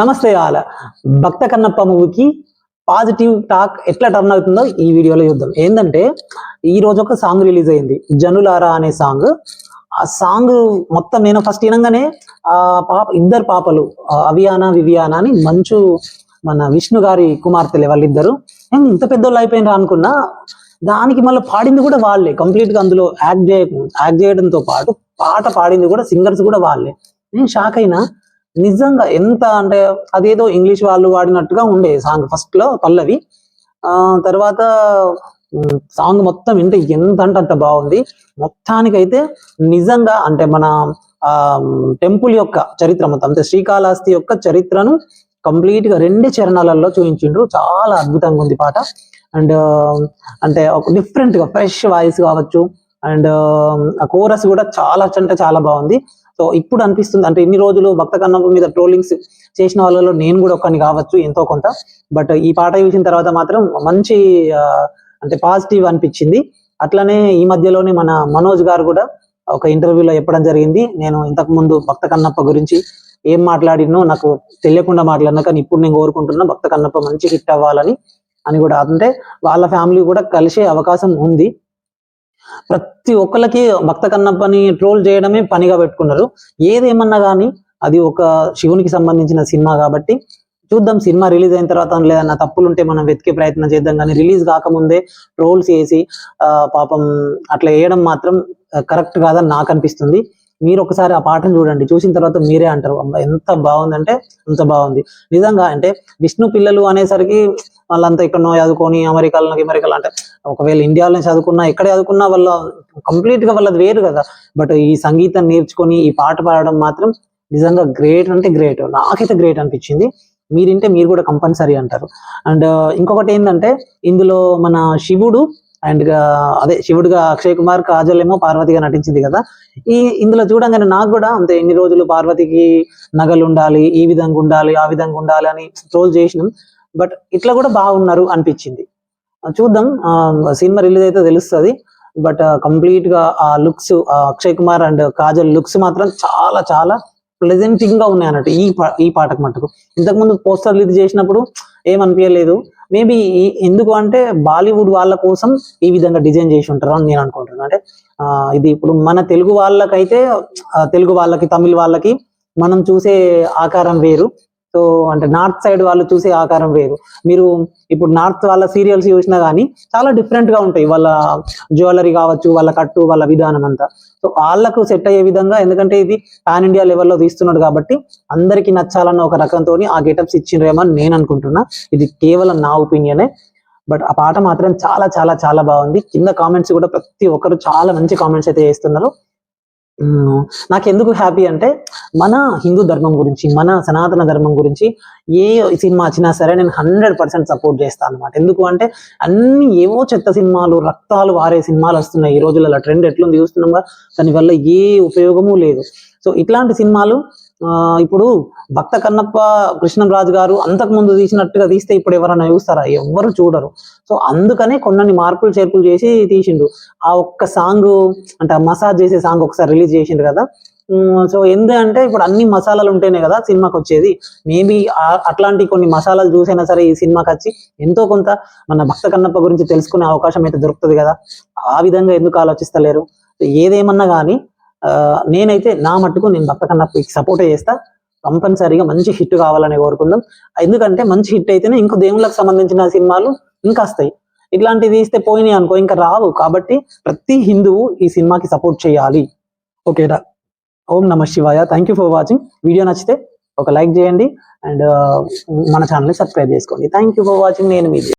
నమస్తే ఆల. భక్త కన్నప్ప మూవీకి పాజిటివ్ టాక్ ఎట్లా టర్న్ అవుతుందో ఈ వీడియోలో చూద్దాం. ఏంటంటే ఈ రోజు ఒక సాంగ్ రిలీజ్ అయింది. జనులారా అనే సాంగ్ ఆ సాంగ్ మొత్తం నేను ఫస్ట్ వినంగానే ఆ పాప ఇద్దరు పాపలు అవియానా వివియానా అని మంచు మన విష్ణు గారి కుమార్తెలే వాళ్ళిద్దరు. నేను ఇంత పెద్దోళ్ళు అయిపోయినరా అనుకున్నా దానికి మళ్ళీ పాడింది కూడా వాళ్ళే. కంప్లీట్గా అందులో యాక్ట్ చేయ యాక్ట్ చేయడంతో పాటు పాట పాడింది కూడా సింగర్స్ కూడా వాళ్ళే. నేను షాక్ అయినా నిజంగా ఎంత అంటే అదేదో ఇంగ్లీష్ వాళ్ళు వాడినట్టుగా ఉండే సాంగ్ ఫస్ట్లో పల్లవి. ఆ తర్వాత సాంగ్ మొత్తం వింటే ఎంత అంటే అంత బాగుంది. మొత్తానికైతే నిజంగా అంటే మన ఆ టెంపుల్ యొక్క చరిత్ర మొత్తం అంటే శ్రీకాళహస్తి యొక్క చరిత్రను కంప్లీట్గా రెండు చరణాలలో చూపించిండ్రు. చాలా అద్భుతంగా ఉంది పాట. అండ్ అంటే ఒక డిఫరెంట్గా ఫ్రెష్ వాయిస్ కావచ్చు. అండ్ ఆ కోరస్ కూడా చాలా అంటే చాలా బాగుంది. సో ఇప్పుడు అనిపిస్తుంది. అంటే ఇన్ని రోజులు భక్త కన్నప్ప మీద ట్రోలింగ్స్ చేసిన వాళ్ళలో నేను కూడా ఒకని కావచ్చు ఎంతో కొంత. బట్ ఈ పాట చూసిన తర్వాత మాత్రం మంచి అంటే పాజిటివ్ అనిపించింది. అట్లనే ఈ మధ్యలోనే మన మనోజ్ గారు కూడా ఒక ఇంటర్వ్యూలో చెప్పడం జరిగింది. నేను ఇంతకు ముందు భక్త కన్నప్ప గురించి ఏం మాట్లాడినో నాకు తెలియకుండా మాట్లాడినా కానీ ఇప్పుడు నేను కోరుకుంటున్నా భక్త కన్నప్ప మంచి హిట్ అవ్వాలని అని కూడా. అంటే వాళ్ళ ఫ్యామిలీ కూడా కలిసే అవకాశం ఉంది. ప్రతి ఒక్కరికి భక్త కన్నప్పని ట్రోల్ చేయడమే పనిగా పెట్టుకున్నారు. ఏదేమన్నా కానీ అది ఒక శివునికి సంబంధించిన సినిమా కాబట్టి చూద్దాం సినిమా రిలీజ్ అయిన తర్వాత లేదన్నా తప్పులు ఉంటే మనం వెతికే ప్రయత్నం చేద్దాం. కానీ రిలీజ్ కాకముందే ట్రోల్స్ చేసి ఆ, పాపం అట్లా వేయడం మాత్రం కరెక్ట్ కాదని నాకు అనిపిస్తుంది. మీరు ఒకసారి ఆ పాటను చూడండి. చూసిన తర్వాత మీరే అంటారు "అబ్బా, ఎంత బాగుందంటే అంత బాగుంది. నిజంగా అంటే విష్ణు పిల్లలు అనేసరికి వాళ్ళంతా ఇక్కడ చదువుకొని అమెరికాలో అమెరికాలో అంటే ఒకవేళ ఇండియాలో చదువుకున్నా ఎక్కడ చదువుకున్నా వాళ్ళ కంప్లీట్గా వాళ్ళది వేరు కదా. బట్ ఈ సంగీతం నేర్చుకొని ఈ పాట పాడడం మాత్రం నిజంగా గ్రేట్ అంటే గ్రేట్ నాకైతే గ్రేట్ అనిపించింది. మీరింటే మీరు కూడా కంపల్సరీ అంటారు. అండ్ uh, ఇంకొకటి ఏంటంటే ఇందులో మన శివుడు అండ్ uh, అదే శివుడుగా అక్షయ్ కుమార్ కాజల్ ఏమో పార్వతిగా నటించింది కదా. ఈ ఇందులో చూడంగానే నాకు కూడా అంతే ఎన్ని రోజులు పార్వతికి నగలు ఉండాలి ఈ విధంగా ఉండాలి ఆ విధంగా ఉండాలి అని ట్రోల్ చేసినాం. బట్ ఇట్లా కూడా బాగున్నారు అనిపించింది. చూద్దాం సినిమా రిలీజ్ అయితే తెలుస్తుంది. బట్ కంప్లీట్గా ఆ looks Akshay Kumar and Kajal looks మాత్రం చాలా చాలా ప్లెజెంటింగ్గా ఉన్నాయి అన్నట్టు ఈ పా- ఈ పాటకు మటుకు ఇంతకు ముందు పోస్టర్ రిలీజ్ చేసినప్పుడు ఏమనిపించలేదు. మేబీ ఎందుకు అంటే బాలీవుడ్ వాళ్ళ కోసం ఈ విధంగా డిజైన్ చేసి ఉంటారు అని నేను అనుకుంటున్నాను అంటే ఇది ఇప్పుడు మన తెలుగు వాళ్ళకైతే తెలుగు వాళ్ళకి తమిళ వాళ్ళకి మనం చూసే ఆకారం వేరు. సో అంటే నార్త్ సైడ్ వాళ్ళు చూసే ఆకారం వేరు. మీరు ఇప్పుడు నార్త్ వాళ్ళ సీరియల్స్ చూసినా కానీ చాలా డిఫరెంట్గా ఉంటాయి. వాళ్ళ జ్యువెలరీ కావచ్చు వాళ్ళ కట్టు వాళ్ళ విధానం అంతా. సో వాళ్ళకు సెట్ అయ్యే విధంగా ఎందుకంటే ఇది పాన్ ఇండియా లెవెల్లో తీస్తున్నాడు కాబట్టి అందరికి నచ్చాలన్న ఒక రకంతో ఆ గెటప్స్ ఇచ్చిండ్రేమో అని నేను అనుకుంటున్నా. ఇది కేవలం నా ఒపీనియనే బట్ ఆ పాట మాత్రం చాలా చాలా చాలా బాగుంది. కింద కామెంట్స్ కూడా ప్రతి ఒక్కరు చాలా మంచి కామెంట్స్ అయితే చేస్తున్నారు. నాకు ఎందుకు హ్యాపీ అంటే మన హిందూ ధర్మం గురించి మన సనాతన ధర్మం గురించి ఏ సినిమా వచ్చినా సరే నేను హండ్రెడ్ పర్సెంట్ సపోర్ట్ చేస్తాను అనమాట ఎందుకు అంటే అన్ని ఏవో చెత్త సినిమాలు రక్తాలు వారే సినిమాలు వస్తున్నాయి ఈ రోజులలో. ట్రెండ్ ఎట్లుంది చూస్తున్నాం కదా దానివల్ల ఏ ఉపయోగము లేదు. సో ఇట్లాంటి సినిమాలు ఇప్పుడు భక్త కన్నప్ప కృష్ణంరాజు గారు అంతకు ముందు తీసినట్టుగా తీస్తే ఇప్పుడు ఎవరైనా చూస్తారా? ఎవ్వరు చూడరు. సో అందుకనే కొన్ని మార్పులు చేర్పులు చేసి తీసిండు. ఆ ఒక్క సాంగ్ అంటే మసాజ్ చేసే సాంగ్ ఒకసారి రిలీజ్ చేసిండు కదా. సో ఎందుకంటే ఇప్పుడు అన్ని మసాలాలు ఉంటేనే కదా సినిమాకి వచ్చేది. మేబీ అట్లాంటి కొన్ని మసాలాలు చూసైనా సరే ఈ సినిమాకి వచ్చి ఎంతో కొంత మన భక్త కన్నప్ప గురించి తెలుసుకునే అవకాశం అయితే దొరుకుతుంది కదా. ఆ విధంగా ఎందుకు ఆలోచిస్తలేరు? ఏదేమన్నా కానీ నేనైతే నా మట్టుకు నేను తప్పకుండా కన్నప్పకి సపోర్ట్ చేస్తా. కంపల్సరీగా మంచి హిట్ కావాలని కోరుకుందాం. ఎందుకంటే మంచి హిట్ అయితేనే ఇంకో దేవుళ్ళకి సంబంధించిన సినిమాలు ఇంకా వస్తాయి. ఇట్లాంటివి ఇస్తే పోయినాయి అనుకో ఇంకా రావు. కాబట్టి ప్రతి హిందువు ఈ సినిమాకి సపోర్ట్ చేయాలి. ఓకేనా? ఓం నమ శివాయ. Thank you for watching video నచ్చితే ఒక లైక్ చేయండి. అండ్ మన ఛానల్ని సబ్స్క్రైబ్ చేసుకోండి. థ్యాంక్ యూ ఫర్ వాచింగ్ నేను మీ